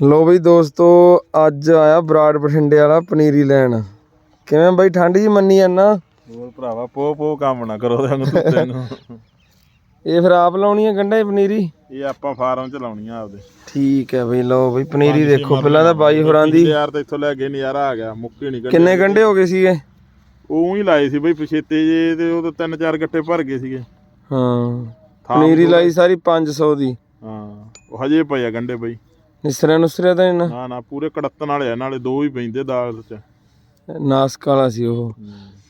ਲੋ ਬਈ ਦੋਸਤੋ ਅੱਜ ਆਇਆ ਬਰਾੜ ਬਠਿੰਡੇ ਵਾਲਾ ਪਨੀਰੀ ਲੈਣ। ਕਿਵੇਂ ਬਈ ਠੰਡ ਜੀ ਮੰਨੀ ਜਾਂਦਾ? ਹੋਰ ਭਰਾਵਾ ਪੋ ਪੋ ਕੰਮ ਨਾ ਕਰੋ ਤੈਨੂੰ ਤੁੱਤੇ ਨੂੰ। ਇਹ ਫਿਰ ਆਪ ਲਾਉਣੀ ਹੈ ਗੰਢਾ ਪਨੀਰੀ? ਇਹ ਆਪਾਂ ਫਾਰਮ ਚ ਲਾਉਣੀ ਆ ਆਪਦੇ। ਠੀਕ ਹੈ ਬਈ ਲਓ ਬਈ ਪਨੀਰੀ ਦੇਖੋ ਪਹਿਲਾਂ ਤਾਂ ਬਾਈ ਹੋਰਾਂ ਦੀ। ਯਾਰ ਤਾਂ ਇੱਥੋਂ ਲੈ ਕੇ ਨਜ਼ਾਰਾ ਆ ਗਿਆ ਮੁੱਕੇ ਨਹੀਂ ਕਿੰਨੇ ਗੰਢੇ ਹੋ ਗਏ ਸੀਗੇ? ਉਹ ਹੀ ਲਾਏ ਸੀ ਬਈ ਪਛੇਤੇ ਜੇ ਤੇ ਉਹ ਤਾਂ ਤਿੰਨ ਚਾਰ ਗੱਟੇ ਭਰ ਗਏ ਸੀਗੇ। ਹਾਂ ਪਨੀਰੀ ਲਾਈ ਸਾਰੀ 500 ਦੀ। ਹਾਂ ਉਹ ਹਜੇ ਪਏ ਆ ਗੰਡੇ ਬਈ। ਨਿਸਰਿਆ ਨੁਸਰਿਆ ਤਾਂ ਨਾ? ਨਾ ਪੂਰੇ ਕੜੱਤਨ ਵਾਲੇ ਆ ਨਾਲੇ ਦੋ ਹੀ ਪੈਂਦੇ ਦਾਲ ਚ। ਨਾਸਕ ਵਾਲਾ ਸੀ ਉਹ।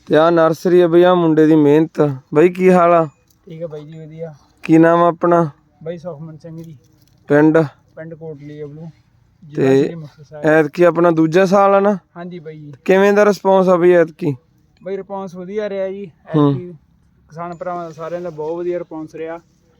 ਤੇ ਆ ਨਰਸਰੀ ਹੈ ਬਈ ਆ ਮੁੰਡੇ ਦੀ ਮਿਹਨਤ। ਬਈ ਕੀ ਹਾਲ ਆ? ਠੀਕ ਹੈ ਬਾਈ ਜੀ ਵਧੀਆ। ਕੀ ਨਾਮ ਆ ਆਪਣਾ? ਬਾਈ ਸੁਖਮਨ ਸਿੰਘ ਜੀ। ਪਿੰਡ? ਪਿੰਡ ਕੋਟਲੀ ਅਬਲੂ ਤੇ ਐਤਕੀ ਆਪਣਾ ਦੂਜਾ ਸਾਲ ਆ ਨਾ? ਹਾਂਜੀ ਬਾਈ ਜੀ। ਕਿਵੇਂ ਦਾ ਰਿਸਪੌਂਸ ਆ ਬਈ ਐਤਕੀ? ਬਾਈ ਰਿਸਪੌਂਸ ਵਧੀਆ ਰਿਹਾ ਜੀ। ਐਤਕੀ ਕਿਸਾਨ ਭਰਾਵਾਂ ਦਾ ਸਾਰਿਆਂ ਦਾ ਬਹੁਤ ਵਧੀਆ ਰਿਸਪੌਂਸ ਰਿਹਾ।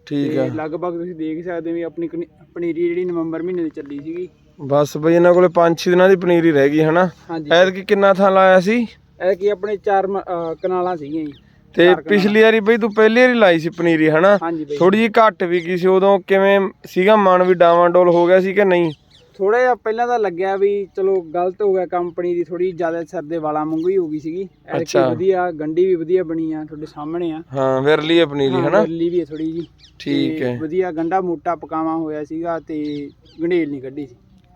ਠੀਕ ਤੇ ਲਗਭਗ ਤੁਸੀਂ ਦੇਖ ਸਕਦੇ ਹੋ ਵੀ ਆਪਣੀ ਕਨੀ- ਪਨੀਰੀ ਜਿਹੜੀ ਨਵੰਬਰ ਮਹੀਨੇ ਦੀ ਚੱਲੀ ਸੀਗੀ। ਬਸ ਬਈ ਇਹਨਾਂ ਕੋਲੇ 5-6 ਦਿਨਾਂ ਦੀ ਪਨੀਰੀ ਰਹਿ ਗਈ ਹਨਾ? ਹਾਂਜੀ। ਐਤਕੀ ਕਿੰਨਾ ਥਾਂ ਲਾਇਆ ਸੀ? ਇਹ ਕੀ ਆਪਣੇ ਚਾਰ ਮ- ਅਹ ਕਨਾਲਾਂ ਸੀਗੀਆਂ ਜੀ। ਤੇ ਪਿਛਲੀ ਵਾਰੀ ਬਈ ਤੂੰ ਪਹਿਲੀ ਵਾਰੀ ਲਾਈ ਸੀ ਪਨੀਰੀ ਹਨਾ? ਹਾਂਜੀ ਬਾਈ। ਥੋੜੀ ਜਿਹੀ ਘੱਟ ਵੀ ਗਈ ਸੀ ਉਦੋਂ ਕਿਵੇਂ ਸੀਗਾ? ਮਨ ਵੀ ਡਾਵਾਂਡੋਲ ਹੋ ਗਿਆ ਸੀ ਕਿ ਨਹੀਂ? ਥੋੜਾ ਜਿਹਾ ਪਹਿਲਾਂ ਤਾਂ ਲੱਗਿਆ ਵੀ ਚਲੋ ਗਲਤ ਹੋ ਗਿਆ ਕੰਪਨੀ ਦੀ ਥੋੜੀ ਜ਼ਿਆਦਾ ਸਿਰ ਦੇ ਵਾਲਾਂ ਵਾਂਗੂ ਹੀ ਹੋ ਗਈ ਸੀਗੀ। ਐਤਕੀ। ਵਧੀਆ ਗੰਢੀ ਵੀ ਵਧੀਆ ਬਣੀ ਆ ਤੁਹਾਡੇ ਸਾਹਮਣੇ ਆ। ਹਾਂ ਵਿਰਲੀ ਹੈ ਪਨੀਰੀ ਹਨਾ? ਲਈ ਵੀ ਥੋੜੀ ਜੀ। ਠੀਕ ਹੈ। ਵਧੀਆ ਗੰਡਾ ਮੋਟਾ ਪਕਾਵਾ ਹੋਇਆ ਸੀਗਾ ਤੇ ਗੰਢੇਲ ਨਹੀਂ ਕੱਢੀ ਸੀ।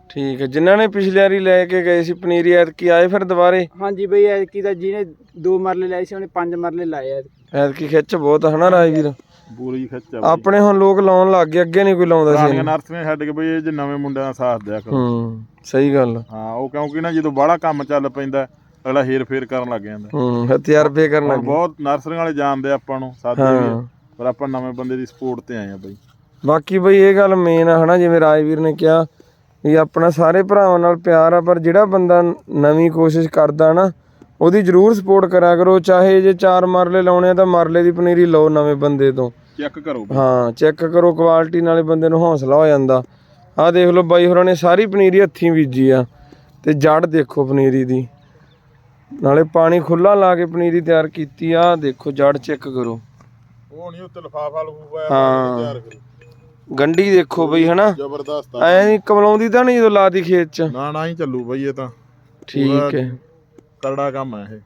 ਠੀਕ ਹੈ ਜਿਨ੍ਹਾਂ ਨੇ ਪਿਛਲੀ ਵਾਰੀ ਲੈ ਕੇ ਗਏ ਸੀ ਪਨੀਰੀ ਐਤਕੀ ਆਏ ਫਿਰ ਦੁਬਾਰੇ? ਹਾਂਜੀ ਬਈ ਐਤਕੀ ਤਾਂ ਜਿਹਨੇ ਦੋ ਮਰਲੇ ਲਾਏ ਸੀ ਉਹਨੇ ਪੰਜ ਮਰਲੇ ਲਾਏ ਆ। ਐਤਕੀ ਖਿੱਚ ਬਹੁਤ ਹਨਾ ਰਾਜਵੀਰ? ਪੂਰੀ ਖਿੱਚ ਆ ਆਪਣੇ ਹੁਣ ਲੋਕ ਲਾਉਣ ਲੱਗ ਗਏ ਅੱਗੇ ਨਹੀਂ ਕੋਈ ਲਾਉਂਦਾ ਸੀ। ਪੁਰਾਣੀਆਂ ਨਰਸਰੀਆਂ ਛੱਡ ਕੇ ਬਈ ਇਹ ਜੇ ਨਵੇਂ ਮੁੰਡਿਆਂ ਦਾ ਸਾਥ ਦਿਆ ਕਰੋ। ਹੂੰ ਸਹੀ ਗੱਲ ਹਾਂ ਉਹ ਕਿਉਂਕਿ ਨਾ ਜਦੋਂ ਬਾਹਲਾ ਕੰਮ ਚੱਲ ਪੈਂਦਾ ਅਗਲਾ ਹੇਰ ਫੇਰ ਕਰਨ ਲੱਗ ਜਾਂਦਾ। ਹੂੰ ਹਥਿਆਰਬੇ ਕਰਨ ਲੱਗ ਬਹੁਤ ਨਰਸਰੀਆਂ ਵਾਲੇ ਜਾਣਦੇ ਆਪਾਂ ਨੂੰ ਸਾਦੇ ਵੀ ਪਰ ਆਪਾਂ ਨਵੇਂ ਬੰਦੇ ਦੀ ਸਪੋਰਟ ਤੇ ਆਏ ਆ ਬਈ। ਬਾਕੀ ਬਈ ਇਹ ਗੱਲ ਮੇਨ ਆ ਹਨਾ ਜਿਵੇਂ ਰਾਜਵੀਰ ਨੇ ਕਿਹਾ ਵੀ ਆਪਣਾ ਸਾਰੇ ਭਰਾਵਾਂ ਨਾਲ ਪਿਆਰ ਆ ਪਰ ਜਿਹੜਾ ਬੰਦਾ ਨਵੀਂ ਕੋਸ਼ਿਸ਼ ਕਰਦਾ ਨਾ ਉਹਦੀ ਜ਼ਰੂਰ ਸਪੋਰਟ ਕਰਿਆ ਕਰੋ ਚਾਹੇ ਜੇ ਚਾਰ ਮਰਲੇ ਲਾਉਣੇ ਆ ਤਾਂ ਮਰਲੇ ਦੀ ਪਨੀਰੀ ਲਓ ਨਵੇਂ ਬੰਦੇ ਤੋਂ। ਚੈੱਕ ਕਰੋ। ਹਾਂ ਚੈੱਕ ਕਰੋ ਕੁਆਲਿਟੀ ਨਾਲੇ ਬੰਦੇ ਨੂੰ ਹੌਸਲਾ ਹੋ ਜਾਂਦਾ। ਆਹ ਦੇਖ ਲਓ ਬਾਈ ਹੋਰਾਂ ਨੇ ਸਾਰੀ ਪਨੀਰੀ ਹੱਥੀਂ ਬੀਜੀ ਆ ਤੇ ਜੜ ਦੇਖੋ ਪਨੀਰੀ ਦੀ। ਨਾਲੇ ਪਾਣੀ ਖੁੱਲਾ ਲਾ ਕੇ ਪਨੀਰੀ ਤਿਆਰ ਕੀਤੀ ਆ ਦੇਖੋ ਜੜ ਚੈੱਕ ਕਰੋ। ਉਹ ਨਹੀਂ ਉੱਤੇ ਲਫਾਫਾ ਲਫੂਫਾ ਹਾਂ। ਤਿਆਰ ਕਰੋ। ਗੰਢੀ ਦੇਖੋ ਬਈ ਹਨਾ? ਜ਼ਬਰਦਸਤ ਆ। ਐ ਨਹੀਂ ਕਮਲਾਉਂਦੀ ਤਾਂ ਨਹੀਂ ਜਦੋਂ ਲਾਦੀ ਖੇਤ ਚ? ਨਾ ਨਾ ਹੀ ਚੱਲੂ ਬਈ ਇਹ ਤਾਂ। ਠੀਕ ਹੈ। ਕਰੜਾ ਕੰਮ ਹੈ ਇਹ।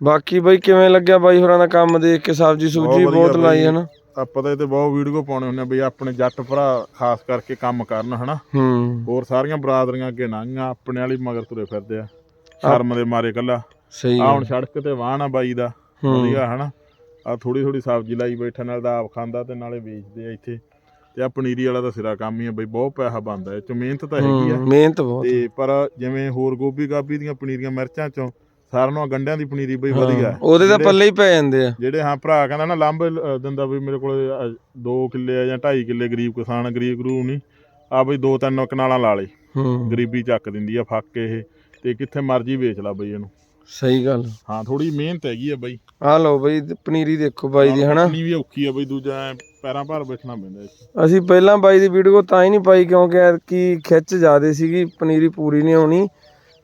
ਬਾਕੀ ਬਈ ਕਿਵੇਂ ਲੱਗਿਆ ਬਾਈ ਹੋਰਾਂ ਦਾ ਕੰਮ ਦੇਖ ਕੇ? ਸਬਜੀ ਸੂਜੀ ਵਧੀਆ ਬਹੁਤ ਲਾਈ। ਹੈ ਨਾ ਆਪਾਂ ਤਾਂ ਇਹ ਤੇ ਬਹੁਤ ਵੀਡੀਓ ਪਾਉਣੇ ਹੁੰਦੇ ਆ ਬਈ ਆਪਣੇ ਜੱਟ ਭਰਾ ਖਾਸ ਕਰਕੇ ਕੰਮ ਕਰਨ ਹਨਾ। ਹੂੰ। ਹੋਰ ਸਾਰੀਆਂ ਬਰਾਦਰੀਆਂ ਅੱਗੇ ਲੰਘੀਆਂ ਆਪਣੇ ਵਾਲੀ ਮਗਰ ਤੁਰੇ ਫਿਰਦੇ ਆ। ਸ਼ਰਮ ਦੇ ਮਾਰੇ ਕੱਲਾ ਸਹੀ ਆ ਹੁਣ ਸੜਕ ਤੇ ਵਾਹਣ ਆ ਬਾਈ ਦਾ। ਵਧੀਆ ਹਨਾ। ਆ ਥੋੜੀ ਥੋੜੀ ਸਬਜ਼ੀ ਲਾਈ ਬੈਠਾ ਨਾਲ ਦਾ ਆਪ ਖਾਂਦਾ ਤੇ ਨਾਲੇ ਵੇਚਦੇ ਆ ਇੱਥੇ। ਤੇ ਆ ਪਨੀਰੀ ਵਾਲਾ ਤਾਂ ਸਿਰਾ ਕੰਮ ਹੀ ਆ ਬਈ ਬਹੁਤ ਪੈਸਾ ਬਣਦਾ ਇਹ ਚ। ਮਿਹਨਤ ਤਾਂ ਹੈਗੀ ਆ। ਮਿਹਨਤ ਬਹੁਤ। ਤੇ ਪਰ ਜਿਵੇਂ ਹੋਰ ਗੋਭੀ ਗਾਭੀ ਦੀਆਂ ਪਨੀਰੀਆਂ ਮਿਰਚਾਂ ਚੋਂ ਸਾਰਿਆਂ ਨਾਲੋਂ ਗੰਡਿਆਂ ਦੀ ਪਨੀਰੀ ਬਈ ਵਧੀਆ। ਉਹਦੇ ਤਾਂ ਪੱਲੇ ਹੀ ਪੈ ਜਾਂਦੇ ਆ। ਜਿਹੜੇ ਹਾਂ ਭਰਾ ਕਹਿੰਦਾ ਨਾ ਲਾਂਭੇ ਲ- ਦਿੰਦਾ ਵੀ ਮੇਰੇ ਕੋਲ 2 ਕਿੱਲੇ ਆ ਜਾਂ 2.5 ਕਿੱਲੇ ਗਰੀਬ ਕਿਸਾਨ ਗਰੀਬ ਗਰੂ ਨਹੀਂ ਆ ਬਈ ਦੋ ਤਿੰਨ ਕਨਾਲਾਂ ਲਾ ਲੇ ਹੂੰ। ਗਰੀਬੀ ਚੱਕ ਦਿੰਦੀ ਆ ਫੱਕ ਇਹ। ਤੇ ਕਿੱਥੇ ਮਰਜ਼ੀ ਵੇਚ ਲਾ ਬਈ ਇਹਨੂੰ। ਸਹੀ ਗੱਲ। ਹਾਂ ਥੋੜੀ ਮਿਹਨਤ ਹੈਗੀ ਆ ਬਈ। ਆ ਲਓ ਬਈ ਪਨੀਰੀ ਦੇਖੋ ਬਾਈ ਦੀ ਹਨਾ? ਪਟਣੀ ਵੀ ਔਖੀ ਆ ਬਈ ਦੂਜਾ ਪੈਰਾਂ ਭਾਰ ਬੈਠਣਾ ਪੈਂਦਾ। ਅਸੀਂ ਪਹਿਲਾਂ ਬਾਈ ਦੀ ਵੀਡੀਓ ਤਾਂ ਹੀ ਨਹੀਂ ਪਾਈ ਕਿਉਂਕਿ ਐਤਕੀ ਖਿੱਚ ਜ਼ਿਆਦੇ ਸੀਗੀ ਪਨੀਰੀ ਪੂਰੀ ਨਹੀਂ ਆਉਣੀ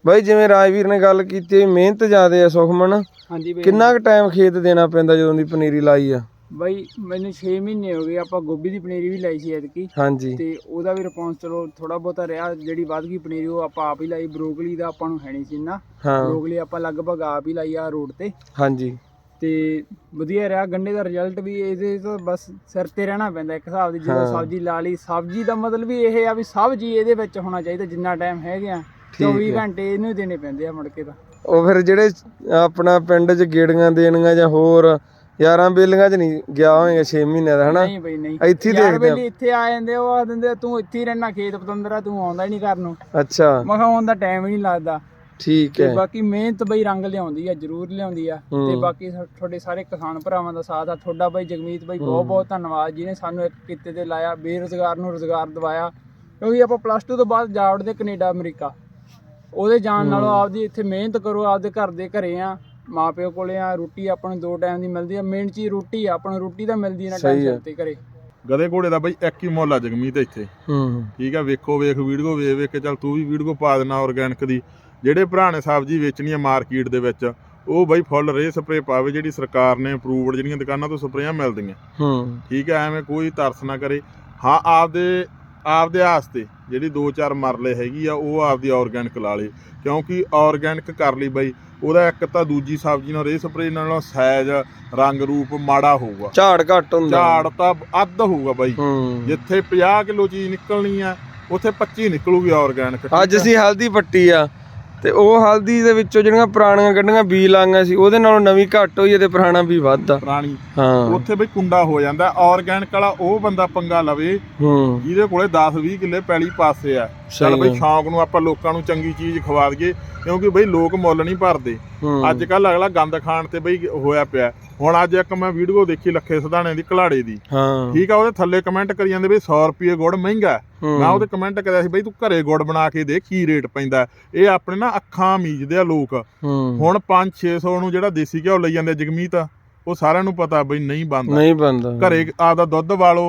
ਬਾਈ ਜਿਵੇਂ ਰਾਜਵੀਰ ਨੇ ਗੱਲ ਕੀਤੀ ਮਿਹਨਤ ਜ਼ਿਆਦੇ ਆ ਸੁਖਮਨ ਹਾਂਜੀ ਬਈ। ਕਿੰਨਾ ਕੁ ਟਾਈਮ ਖੇਤ ਦੇਣਾ ਪੈਂਦਾ ਜਦੋਂ ਦੀ ਪਨੀਰੀ ਲਾਈ ਆ? ਬਾਈ ਮੈਨੂੰ 6 ਮਹੀਨੇ ਹੋ ਗਏ ਆਪਾਂ ਗੋਭੀ ਦੀ ਪਨੀਰੀ ਵੀ ਲਾਈ ਸੀ ਐਤਕੀ। ਹਾਂਜੀ। ਤੇ ਉਹਦਾ ਵੀ ਰਿਸਪੌਂਸ ਚਲੋ ਥੋੜਾ ਬਹੁਤਾ ਰਿਹਾ ਜਿਹੜੀ ਵੱਧ ਗਈ ਪਨੀਰੀ ਉਹ ਆਪਾਂ ਆਪ ਹੀ ਲਾਈ ਬਰੋਕਲੀ ਦਾ ਆਪਾਂ ਨੂੰ ਹੈ ਨਹੀਂ ਸੀ ਨਾ ਬਰੋਕਲੀ ਆਪਾਂ ਲਗਭਗ ਆਪ ਹੀ ਲਾਈ ਆ ਰੋਡ ਤੇ। ਹਾਂਜੀ। ਤੇ ਵਧੀਆ ਰਿਹਾ ਗੰਡੇ ਦਾ ਰਿਜ਼ਲਟ ਵੀ ਇਹਦੇ ਤੋਂ ਬਸ ਸਿਰ ਤੇ ਰਹਿਣਾ ਪੈਂਦਾ ਇੱਕ ਹਿਸਾਬ ਦੀ ਜਦੋਂ ਸਬਜ਼ੀ ਲਾ ਲਈ। ਸਬਜ਼ੀ ਦਾ ਮਤਲਬ ਵੀ ਇਹ ਆ ਵੀ ਸਬਜ਼ੀ ਇਹਦੇ ਵਿੱਚ ਹੋਣਾ ਚਾਹੀਦਾ ਜਿੰਨਾ ਟਾਈਮ ਹੈਗੇ 24 ਘੰਟੇ ਇਹਨੂੰ ਦੇਣੇ ਪੈਂਦੇ ਆ ਮੁੜ ਕੇ ਤਾਂ। ਉਹ ਫਿਰ ਜਿਹੜੇ ਆਪਣਾ ਪਿੰਡ 'ਚ ਗੇੜੀਆਂ ਦੇਣੀਆਂ ਜਾਂ ਹੋਰ ਯਾਰਾਂ ਬੇਲੀਆਂ 'ਚ ਨਹੀਂ ਗਿਆ ਹੋਏਗਾ 6 ਮਹੀਨਿਆਂ ਦਾ ਹਨਾ? ਨਹੀਂ ਬਈ ਨਹੀਂ। ਇੱਥੇ ਦੇਖਦੇ ਆ। ਇੱਥੇ ਆ ਜਾਂਦੇ ਉਹ ਆ ਦਿੰਦੇ ਤੂੰ ਇੱਥੇ ਹੀ ਰਹਿਣਾ ਖੇਤ ਪਤੰਦਰਾ ਤੂੰ ਆਉਂਦਾ ਹੀ ਨਹੀਂ ਘਰ ਨੂੰ। ਅੱਛਾ। ਮੈਂ ਕਿਹਾ ਆਉਣ ਦਾ ਟਾਈਮ ਹੀ ਨਹੀਂ ਲੱਗਦਾ। ਠੀਕ ਤੇ ਹੈ। ਬਾਕੀ ਮਿਹਨਤ ਬਈ ਰੰਗ ਲਿਆਉਂਦੀ ਆ ਜ਼ਰੂਰ ਲਿਆਉਂਦੀ ਆ। ਤੇ। ਬਾਕੀ ਤੁਹਾਡੇ ਸਾਰੇ ਕਿਸਾਨ ਭਰਾਵਾਂ ਦਾ ਸਾਥ ਆ। ਤੁਹਾਡਾ ਬਈ ਜਗਮੀਤ ਬਈ ਬਹੁਤ ਬਹੁਤ ਧੰਨਵਾਦ ਜਿਹਨੇ ਸਾਨੂੰ ਇੱਕ ਕਿੱਤੇ ਤੇ ਲਾਇਆ ਬੇਰੁਜ਼ਗਾਰ ਨੂੰ ਰੁਜ਼ਗਾਰ ਦਿਵਾਇਆ। ਕਿਉਂਕਿ ਆਪਾਂ ਪਲੱਸ 2 ਤੋਂ ਬਾਅਦ ਜਾ ਵੜਦੇ ਕੈਨੇਡਾ ਅਮਰੀਕਾ। ਉਹਦੇ ਜਾਣ ਨਾਲੋਂ ਆਪਦੀ ਇੱਥੇ ਮਿਹਨਤ ਕਰੋ ਆਪਦੇ ਘਰ ਦੇ ਘਰੇ ਆ ਮਾਪਿਓ ਕੋਲੇ ਆ ਰੋਟੀ ਆਪਾਂ ਨੂੰ ਦੋ ਟਾਈਮ ਦੀ ਮਿਲਦੀ ਆ ਮੇਨ ਚੀਜ਼ ਰੋਟੀ ਆ ਆਪਾਂ ਨੂੰ ਰੋਟੀ ਤਾਂ ਮਿਲਦੀ ਨਾ ਆ। ਟਾਈਮ ਤੇ ਘਰੇ। ਗਧੇ ਘੋੜੇ ਦਾ ਬਈ ਇੱਕ ਹੀ ਮੁੱਲ ਆ ਜਗਮੀਤ ਇੱਥੇ। ਹੂੰ ਠੀਕ ਆ ਵੇਖੋ ਵੇਖ ਵੀਡੀਓ ਵੇਖ ਵੇਖ ਕੇ ਚੱਲ ਤੂੰ ਵੀ ਵੀਡੀਓ ਪਾ ਦੇਣਾ ਆਰਗੈਨਿਕ ਦੀ। ਜਿਹੜੇ ਭਰਾ ਨੇ ਸਬਜ਼ੀ ਵੇਚਣੀ ਆ ਮਾਰਕੀਟ ਦੇ ਵਿੱਚ ਉਹ ਬਈ ਫੁੱਲ ਰੇ ਸਪਰੇ ਪਾਵੇ ਜਿਹੜੀ ਸਰਕਾਰ ਨੇ ਅਪਰੂਵਡ ਜਿਹੜੀਆਂ ਦੁਕਾਨਾਂ ਤੋਂ ਸਪਰੇਆਂ ਮਿਲਦੀਆਂ। ਹੂੰ। ਠੀਕ ਹੈ ਐਵੇਂ ਕੋਈ ਤਰਸ ਨਾ ਕਰੇ। ਹਾਂ ਆਪਦੇ ਆਪਦੇ ਆਸਤੇ ਜਿਹੜੀ 2-4 ਮਰਲੇ ਹੈਗੀ ਆ ਉਹ ਆਪਦੀ ਆਰਗੈਨਿਕ ਲਾ ਲੇ ਕਿਉਂਕਿ ਆਰਗੈਨਿਕ ਕਰ ਲਈ ਬਈ ਉਹਦਾ ਇੱਕ ਤਾਂ ਦੂਜੀ ਸਬਜ਼ੀ ਨਾਲ ਰੇ ਸਪਰੇ ਨਾਲੋਂ ਸਾਈਜ਼ ਰੰਗ ਰੂਪ ਮਾੜਾ ਹੋਊਗਾ। ਝਾੜ ਘੱਟ ਹੁੰਦਾ। ਝਾੜ ਤਾਂ ਅੱਧ ਹੋਊਗਾ ਬਾਈ। ਜਿੱਥੇ 50 ਕਿਲੋ ਚੀਜ਼ ਨਿਕਲਣੀ ਆ ਉੱਥੇ 25 ਨਿਕਲੂਗੀ ਆਰਗੈਨਿਕ ਅੱਜ ਅਸੀਂ ਹਲਦੀ ਪੱਟੀ ਆ। ਤੇ ਉਹ ਹਲਦੀ ਦੇ ਵਿੱਚੋਂ ਜਿਹੜੀਆਂ ਪੁਰਾਣੀਆਂ ਕੱਢੀਆਂ ਬੀ ਲਾਂਗਾ ਸੀ ਉਹਦੇ ਨਾਲੋਂ ਨਵੀਂ ਘੱਟ ਹੋਈ ਹੈ ਤੇ ਪੁਰਾਣਾ ਵੀ ਵੱਧ ਆ ਪੁਰਾਣੀ। ਹਾਂ। ਉੱਥੇ ਬਈ ਕੁੰਡਾ ਹੋ ਜਾਂਦਾ ਆਰਗੈਨਿਕ ਵਾਲਾ ਉਹ ਬੰਦਾ ਪੰਗਾ ਲਵੇ ਹੂੰ। ਜਿਹਦੇ ਕੋਲੇ 10 20 ਕਿੱਲੇ ਪੈਲੀ ਪਾਸੇ ਆ। ਚੱਲ ਬਈ। ਸ਼ੌਂਕ ਨੂੰ ਆਪਾਂ ਲੋਕਾਂ ਨੂੰ ਚੰਗੀ ਚੀਜ਼ ਖਵਾ ਦਈਏ ਕਿਉਂਕਿ ਬਈ ਲੋਕ ਮੁੱਲ ਨਹੀਂ ਭਰਦੇ। ਅੱਜ ਕੱਲ ਅਗਲਾ ਗੰਦ ਖਾਣ ਤੇ ਬਈ ਹੋਇਆ ਪਿਆ। ਹੁਣ ਅੱਜ ਇੱਕ ਮੈਂ ਵੀਡੀਓ ਦੇਖੀ ਲੱਖੇ ਸਧਾਣੇ ਦੀ ਘਲਾੜੇ ਦੀ। ਹਾਂ। ਠੀਕ ਆ ਉਹਦੇ ਥੱਲੇ ਕਮੈਂਟ ਕਰੀ ਜਾਂਦੇ ਬਈ 100 ਰੁਪਏ ਗੁੜ ਮਹਿੰਗਾ। ਮੈਂ ਉਹਦੇ ਕਮੈਂਟ ਕਰਿਆ ਸੀ ਬਈ ਤੂੰ ਘਰੇ ਗੁੜ ਬਣਾ ਕੇ ਦੇ ਕੀ ਰੇਟ ਪੈਂਦਾ। ਇਹ ਆਪਣੇ ਨਾ ਅੱਖਾਂ ਮੀਜਦੇ ਆ ਲੋਕ। ਹੁਣ 5-600 ਨੂੰ ਜਿਹੜਾ ਦੇਸੀ ਘਿਓ ਲਈ ਜਾਂਦੇ ਜਗਮੀਤ ਉਹ ਸਾਰਿਆਂ ਨੂੰ ਪਤਾ ਬਈ ਨਹੀਂ ਬਣਦਾ। ਨਹੀਂ ਬੰਦਾ ਘਰੇ ਆਪਦਾ ਦੁੱਧ ਵਾਲੋ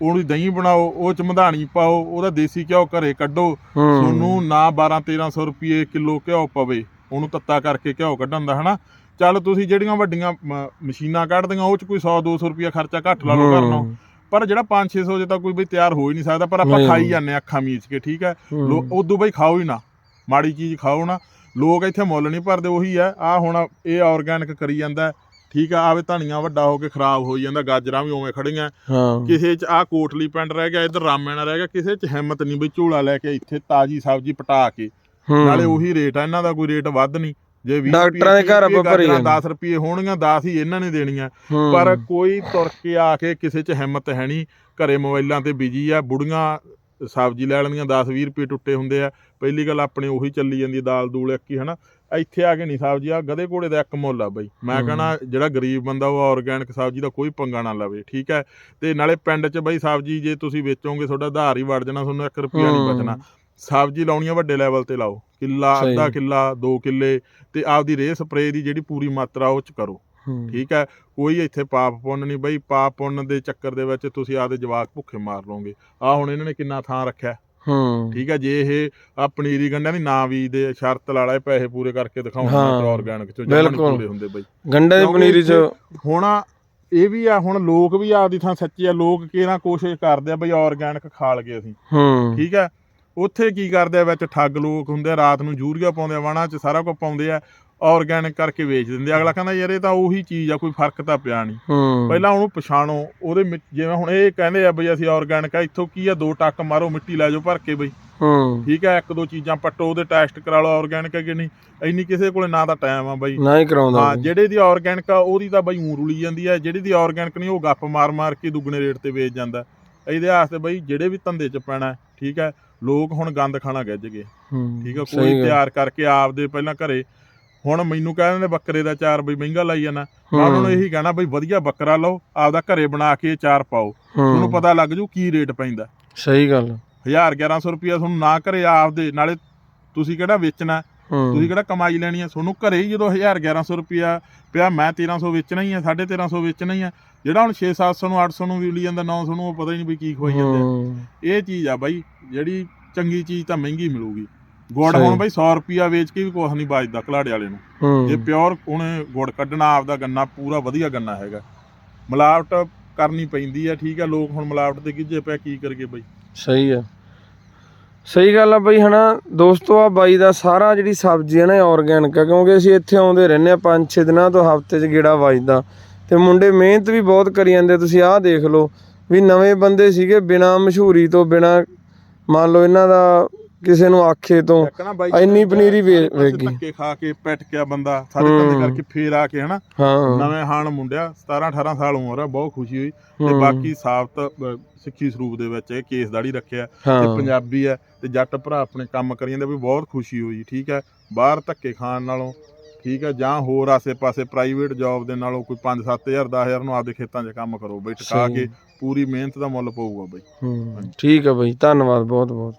ਉਹਨੂੰ ਦਹੀਂ ਬਣਾਓ ਉਹ ਚ ਮਧਾਣੀ ਪਾਓ ਉਹਦਾ ਦੇਸੀ ਘਿਓ ਘਰੇ ਕੱਢੋ। ਤੁਹਾਨੂੰ ਨਾ 12 1300 ਰੁਪਏ ਕਿਲੋ ਘਿਓ ਪਵੇ ਉਹਨੂੰ ਤੱਤਾ ਕਰਕੇ ਘਿਓ ਕੱਢਣ ਦਾ ਹਨਾ? ਚੱਲ ਤੁਸੀਂ ਜਿਹੜੀਆਂ ਵੱਡੀਆਂ ਮ- ਮਸ਼ੀਨਾਂ ਕੱਢਦੀਆਂ ਉਹ ਚ ਕੋਈ 100 200 ਰੁਪਏ ਖਰਚਾ ਘੱਟ ਲਾ ਲਓ ਕਰਨਾ ਪਰ ਜਿਹੜਾ 5 600 ਜੇ ਤਾਂ ਕੋਈ ਬਈ ਤਿਆਰ ਹੋ ਹੀ ਨਹੀਂ ਸਕਦਾ ਪਰ ਆਪਾਂ ਨਹੀਂ। ਖਾਈ ਜਾਂਦੇ ਹਾਂ ਅੱਖਾਂ ਮੀਚ ਕੇ ਠੀਕ ਹੈ? ਲੋ ਉਦੋਂ ਬਈ ਖਾਓ ਹੀ ਨਾ। ਮਾੜੀ ਚੀਜ਼ ਖਾਓ ਨਾ। ਲੋਕ ਇੱਥੇ ਮੁੱਲ ਨਹੀਂ ਭਰਦੇ ਉਹੀ ਹੈ। ਆ ਹੁਣ ਇਹ ਆਰਗੈਨਿਕ ਕਰੀ ਜਾਂਦਾ ਹੈ, ਠੀਕ ਆ ਆਵੇ ਧਨੀਆ ਵੱਡਾ ਹੋ ਕੇ ਖਰਾਬ ਹੋਈ ਜਾਂਦਾ ਗਾਜਰਾਂ ਵੀ ਉਵੇਂ ਖੜੀਆਂ ਹਾਂ। ਕਿਸੇ ਚ ਆ ਕੋਟਲੀ ਪਿੰਡ ਰਹਿ ਗਿਆ ਇੱਧਰ ਰਾਮੇਣਾ ਰਹਿ ਗਿਆ ਕਿਸੇ ਚ ਹਿੰਮਤ ਨਹੀਂ ਬਈ ਝੋਲਾ ਲੈ ਕੇ ਇੱਥੇ ਤਾਜੀ ਸਬਜ਼ੀ ਪਟਾ ਕੇ। ਨਾਲੇ ਉਹੀ ਰੇਟ ਆ ਇਹਨਾਂ ਦਾ ਕੋਈ ਰੇਟ ਵੱਧ ਨਹੀਂ। ਜੇ 20 ਡਾਕਟਰਾਂ ਦੇ ਘਰ ਆਪਾਂ ਭਰੀ ਜਾਂਦੇ। 10 ਰੁਪਏ ਹੋਣਗੀਆਂ 10 ਹੀ ਇਹਨਾਂ ਨੇ ਦੇਣੀਆਂ। ਪਰ ਕੋਈ ਤੁਰ ਕੇ ਆ ਕੇ ਕਿਸੇ 'ਚ ਹਿੰਮਤ ਹੈ ਨਹੀਂ ਘਰੇ ਮੋਬਾਈਲਾਂ ਤੇ ਬਿਜ਼ੀ ਆ ਬੁੜੀਆਂ ਸਬਜ਼ੀ ਲੈ ਲੈਂਦੀਆਂ 10 20 ਰੁਪਏ ਟੁੱਟੇ ਹੁੰਦੇ ਆ ਪਹਿਲੀ ਗੱਲ ਆਪਣੇ ਉਹੀ ਚੱਲੀ ਜਾਂਦੀ ਦਾਲ ਦੂਲ ਇੱਕ ਹੀ ਹਨਾ ਇੱਥੇ ਆ ਕੇ ਨਹੀਂ ਸਬਜ਼ੀ ਆ ਗਧੇ ਘੋੜੇ ਦਾ ਇੱਕ ਮੁੱਲ ਆ ਬਈ ਮੈਂ। ਕਹਣਾ ਜਿਹੜਾ ਗਰੀਬ ਬੰਦਾ ਉਹ ਆਰਗੈਨਿਕ ਸਬਜ਼ੀ ਦਾ ਕੋਈ ਪੰਗਾ ਨਾ ਲਵੇ ਠੀਕ ਹੈ ਤੇ ਨਾਲੇ ਪਿੰਡ 'ਚ ਬਈ ਸਬਜ਼ੀ ਜੇ ਤੁਸੀਂ ਵੇਚੋਗੇ ਤੁਹਾਡਾ ਆਧਾਰ ਹੀ ਵੜ ਜਾਣਾ ਤੁਹਾਨੂੰ 1 ਰੁਪਿਆ ਨਹੀਂ। ਬਚਣਾ ਸਬਜ਼ੀ ਲਾਉਣੀ ਆ ਵੱਡੇ ਲੈਵਲ ਤੇ ਲਾਓ। ਕਿੱਲਾ ਸਹੀ। ਅੱਧਾ ਕਿੱਲਾ 2 ਕਿੱਲੇ ਤੇ ਆਪਦੀ ਰੇਹ ਸਪਰੇ ਦੀ ਜਿਹੜੀ ਪੂਰੀ ਮਾਤਰਾ ਉਹ ਚ ਕਰੋ। ਹੂੰ। ਠੀਕ ਹੈ ਕੋਈ ਇੱਥੇ ਪਾਪ ਪੁੰਨ ਨਹੀਂ ਬਈ। ਪਾਪ ਪੁੰਨ ਦੇ ਚੱਕਰ ਦੇ ਵਿੱਚ ਤੁਸੀਂ ਆਪਦੇ ਜਵਾਕ ਭੁੱਖੇ ਮਾਰ ਲਓਗੇ। ਆ ਹੁਣ ਇਹਨਾਂ ਨੇ ਕਿੰਨਾ ਥਾਂ ਰੱਖਿਆ। ਹੂੰ। ਠੀਕ ਹੈ ਜੇ ਇਹ ਆ ਪਨੀਰੀ ਗੰਡਿਆਂ ਦੀ ਨਾ ਵੀ ਦੇ ਸ਼ਰਤ ਲਾ ਲਾ ਪੈਸੇ ਪੂਰੇ ਕਰਕੇ ਦਿਖਾਉਣ ਹਾਂ। ਆਰਗੈਨਿਕ ਚ ਜਮਾਂ ਨੀ ਬਿਲਕੁਲ। ਪੂਰੇ ਹੁੰਦੇ ਬਈ। ਗੰਡੇ ਦੀ ਕਿਉਂਕਿ ਪਨੀਰੀ ਚ ਹੁਣ ਇਹ ਵੀ ਆ ਹੁਣ ਲੋਕ ਵੀ ਆਪਦੀ ਥਾਂ ਸੱਚੇ ਆ। ਲੋਕ ਕਿਹੜਾ ਕੋਸ਼ਿਸ਼ ਕਰਦੇ ਆ ਬਈ ਆਰਗੈਨਿਕ ਖਾ ਲਗੇ ਅਸੀਂ। ਹੂੰ। ਠੀਕ ਹੈ ਉੱਥੇ ਕੀ ਕਰਦੇ ਆ ਵਿੱਚ ਠੱਗ ਲੋਕ ਹੁੰਦੇ ਆ ਰਾਤ ਨੂੰ ਯੂਰੀਆ ਪਾਉਂਦੇ ਆ ਵਾਣਾ ਚ ਸਾਰਾ ਕੁਝ ਪਾਉਂਦੇ ਆ ਆਰਗੈਨਿਕ ਕਰਕੇ ਵੇਚ ਦਿੰਦੇ ਆ। ਅਗਲਾ ਕਹਿੰਦਾ ਯਾਰ ਇਹ ਤਾਂ ਉਹੀ ਚੀਜ਼ ਆ ਕੋਈ ਫ਼ਰਕ ਤਾਂ ਪਿਆ ਨਹੀਂ। ਹੂੰ। ਪਹਿਲਾਂ ਉਹਨੂੰ ਪਛਾਣੋ ਉਹਦੇ ਮਿ- ਜਿਵੇਂ ਹੁਣ ਇਹ ਕਹਿੰਦੇ ਆ ਬਈ ਅਸੀਂ ਆਰਗੈਨਿਕ ਆ ਇੱਥੋਂ ਕੀ ਆ ਦੋ ਟੱਕ ਮਾਰੋ ਮਿੱਟੀ ਲੈ ਜਾਓ ਭਰ ਕੇ ਬਈ। ਹੂੰ। ਠੀਕ ਹੈ ਇੱਕ ਦੋ ਚੀਜ਼ਾਂ ਪੱਟੋ ਉਹਦੇ ਟੈਸਟ ਕਰਾ ਲਓ ਆਰਗੈਨਿਕ ਹੈ ਕਿ ਨਹੀਂ। ਇੰਨੀ ਕਿਸੇ ਕੋਲੇ ਨਾ ਤਾਂ ਟਾਈਮ ਆ ਬਈ। ਨਾ ਹੀ ਕਰਾਉਂਦਾ ਹਾਂ ਜਿਹੜੇ ਦੀ ਆਰਗੈਨਿਕ ਆ ਉਹਦੀ ਤਾਂ ਬਈ ਊਂ ਰੁਲੀ ਜਾਂਦੀ ਆ ਜਿਹੜੀ ਦੀ ਆਰਗੈਨਿਕ ਨਹੀਂ ਉਹ ਗੱਪ ਮਾਰ ਮਾਰ ਕੇ ਦੁੱਗਣੇ ਰੇਟ ਤੇ ਵੇਚ ਜਾਂਦਾ। ਇਹਦੇ ਵਾਸਤੇ ਬਈ ਜਿਹੜੇ ਵੀ ਧੰਦੇ 'ਚ ਪੈਣਾ ਠੀਕ ਹੈ ਲੋਕ ਹੁਣ ਗੰਦ ਖਾਣਾ ਗਿੱਜ ਗਏ। ਠੀਕ ਆ ਕੋਈ। ਤਿਆਰ ਕਰਕੇ ਆਪਦੇ ਪਹਿਲਾਂ ਘਰੇ ਹੁਣ ਮੈਨੂੰ ਕਹਿੰਦੇ ਨੇ ਬੱਕਰੇ ਦਾ ਚਾਰ ਬਈ ਮਹਿੰਗਾ ਲਾਈ ਜਾਣਾ। ਮੈਂ ਉਹਨਾਂ ਨੂੰ। ਇਹੀ ਕਹਿਣਾ ਬਈ ਵਧੀਆ ਬੱਕਰਾ ਲਓ ਆਪਦਾ ਘਰੇ ਬਣਾ ਕੇ ਚਾਰ ਪਾਓ। ਤੁਹਾਨੂੰ ਪਤਾ ਲੱਗ ਜੂ ਕੀ ਰੇਟ ਪੈਂਦਾ। ਸਹੀ ਗੱਲ। 1000 1100 ਰੁਪਿਆ ਤੁਹਾਨੂੰ ਨਾ ਘਰੇ ਆਪਦੇ ਨਾਲੇ ਤੁਸੀਂ ਕਿਹੜਾ ਵੇਚਣਾ ਤੁਸੀਂ ਕਿਹੜਾ ਕਮਾਈ ਲੈਣੀ ਆ? ਤੁਹਾਨੂੰ ਘਰੇ ਹੀ ਜਦੋਂ 1000 1100 ਰੁਪਿਆ ਪਿਆ ਮੈਂ 1300 ਵੇਚਣਾ ਹੀ ਆ 1350 ਵੇਚਣਾ ਹੀ ਆ। ਜਿਹੜਾ ਹੁਣ 6 700 ਨੂੰ 800 ਨੂੰ ਵੀ ਲਈ ਜਾਂਦਾ 900 ਨੂੰ ਉਹ ਪਤਾ ਹੀ ਨਹੀਂ ਵੀ ਕੀ ਖਵਾਈ ਜਾਂਦੇ। ਇਹ ਚੀਜ਼ ਆ ਬਾਈ ਜਿਹੜੀ ਚੰਗੀ ਚੀਜ਼ ਤਾਂ ਮਹਿੰਗੀ ਮਿਲੂਗੀ। ਗੁੜ। ਹੁਣ ਬਾਈ 100 ਰੁਪਿਆ ਵੇਚ ਕੇ ਵੀ ਕੁਛ ਨਹੀਂ ਬਚਦਾ ਘਲਾੜੇ ਵਾਲੇ ਨੂੰ। ਜੇ ਪਿਓਰ ਉਹਨੇ ਗੁੜ ਕੱਢਣਾ ਆਪਦਾ ਗੰਨਾ ਪੂਰਾ ਵਧੀਆ ਗੰਨਾ ਹੈਗਾ। ਮਿਲਾਵਟ ਕਰਨੀ ਪੈਂਦੀ ਆ ਠੀਕ ਆ ਲੋਕ ਹੁਣ ਮਿਲਾਵਟ ਤੇ ਗਿੱਜੇ ਪਿਆ ਕੀ ਕਰਗੇ ਬਾਈ? ਸਹੀ ਆ। ਸਹੀ ਗੱਲ ਆ ਬਈ, ਹਨਾ? ਦੋਸਤੋ, ਆ ਬਾਈ ਦਾ ਸਾਰਾ ਜਿਹੜੀ ਸਬਜ਼ੀ ਹੈ ਨਾ ਆਰਗੈਨਿਕ ਆ, ਕਿਉਂਕਿ ਅਸੀਂ ਇੱਥੇ ਆਉਂਦੇ ਰਹਿੰਦੇ ਆ 5-6 ਦਿਨਾਂ ਤੋਂ ਹਫ਼ਤੇ 'ਚ ਗੇੜਾ ਵੱਜਦਾ। ਤੇ ਮੁੰਡੇ ਮਿਹਨਤ ਵੀ ਬਹੁਤ ਕਰੀ ਜਾਂਦੇ, ਤੁਸੀਂ ਆਹ ਦੇਖ ਲਓ ਵੀ ਨਵੇਂ ਬੰਦੇ ਸੀਗੇ ਬਿਨਾ ਮਸ਼ਹੂਰੀ ਤੋਂ, ਬਿਨਾ ਮੰਨ ਲਓ ਇਹਨਾਂ ਦਾ ਕਿਸੇ ਨੂੰ ਆਖੇ ਤੋਂ ਬਾਈ ਇੰਨੀ ਪਨੀਰੀ ਵੇ- ਸਾਰੇ ਪਾਸੇ ਵੇਖ ਗਈ। ਧੱਕੇ ਖਾ ਕੇ ਪੈਟ ਗਿਆ ਬੰਦਾ ਸਾਰੇ ਹੂੰ। ਧੰਦੇ ਕਰਕੇ ਫੇਰ ਆ ਕੇ ਹਨਾ ਹਾਂ ਨਵੇਂ ਹਾਣ ਮੁੰਡਿਆ 17 18 ਸਾਲ ਉਮਰ ਆ ਬਹੁਤ ਖੁਸ਼ੀ ਹੋਈ ਤੇ ਹੂੰ। ਬਾਕੀ ਸਾਬਤ ਅ, ਸਿੱਖੀ ਸਰੂਪ ਦੇ ਵਿੱਚ ਇਹ ਕੇਸ ਦਾੜੀ ਰੱਖਿਆ ਤੇ ਹਾਂ ਪੰਜਾਬੀ ਹੈ ਤੇ ਜੱਟ ਭਰਾ ਆਪਣੇ ਕੰਮ ਕਰੀ ਜਾਂਦੇ ਵੀ ਬਹੁਤ ਖੁਸ਼ੀ ਹੋਈ ਠੀਕ ਹੈ ਬਾਹਰ ਧੱਕੇ ਖਾਣ ਨਾਲੋਂ ਠੀਕ ਹੈ ਜਾਂ ਹੋਰ ਆਸੇ-ਪਾਸੇ ਪ੍ਰਾਈਵੇਟ ਜੌਬ ਦੇ ਨਾਲੋਂ ਕੋਈ 5-7000 10000 ਨੂੰ ਆਪਦੇ ਖੇਤਾਂ 'ਚ ਕੰਮ ਕਰੋ ਬਈ ਟਿਕਾ ਸਹੀ। ਕੇ ਪੂਰੀ ਮਿਹਨਤ ਦਾ ਮੁੱਲ ਪਊਗਾ ਬਈ ਹੂੰ ਠੀਕ ਆ ਬਈ ਧੰਨਵਾਦ ਬਹੁਤ ਬਹੁਤ